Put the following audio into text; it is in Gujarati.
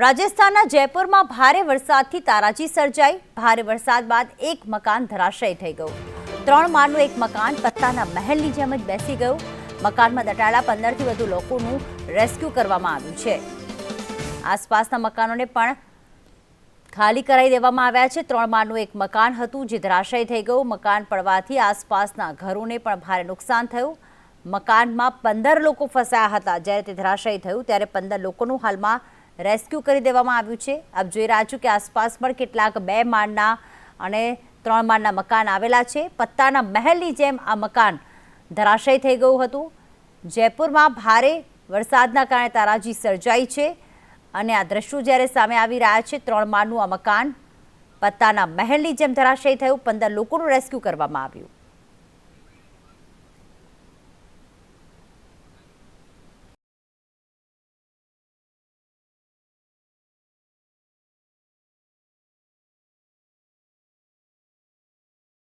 રાજસ્થાનના જયપુરમાં ભારે વરસાદથી તારાજી સર્જાઈ. ભારે વરસાદ બાદ એક મકાન ધરાશય થઈ ગયું. ત્રણ માળનું એક મકાન પત્તાના મહેલની જેમ જ બેસી ગયું. મકાનમાં દટાયેલા પંદરથી વધુ લોકોનું રેસ્ક્યુ કરવામાં આવ્યું છે. આસપાસના મકાનોને પણ ખાલી કરાવી દેવામાં આવ્યા છે. ત્રણ માળનું એક મકાન હતું જે ધરાશય થઈ ગયું. મકાન પડવાથી આસપાસના ઘરોને પણ ભારે નુકસાન થયું. મકાનમાં પંદર લોકો ફસાયા હતા. જ્યારે તે ધરાશય થયું, ત્યારે પંદર લોકોનું હાલમાં રેસ્ક્યુ કરી દેવામાં આવ્યું છે. આપ જોઈ રહ્યા છો કે આસપાસ પણ કેટલાક બે માળના અને ત્રણ માળના મકાન આવેલા છે. પત્તાના મહેલની જેમ આ મકાન ધરાશય થઈ ગયું હતું. જયપુરમાં ભારે વરસાદના કારણે તારાજી સર્જાઈ છે અને આ દ્રશ્યો જ્યારે સામે આવી રહ્યા છે, ત્રણ માળનું આ મકાન પત્તાના મહેલની જેમ ધરાશય થયું. પંદર લોકોનું રેસ્ક્યુ કરવામાં આવ્યું.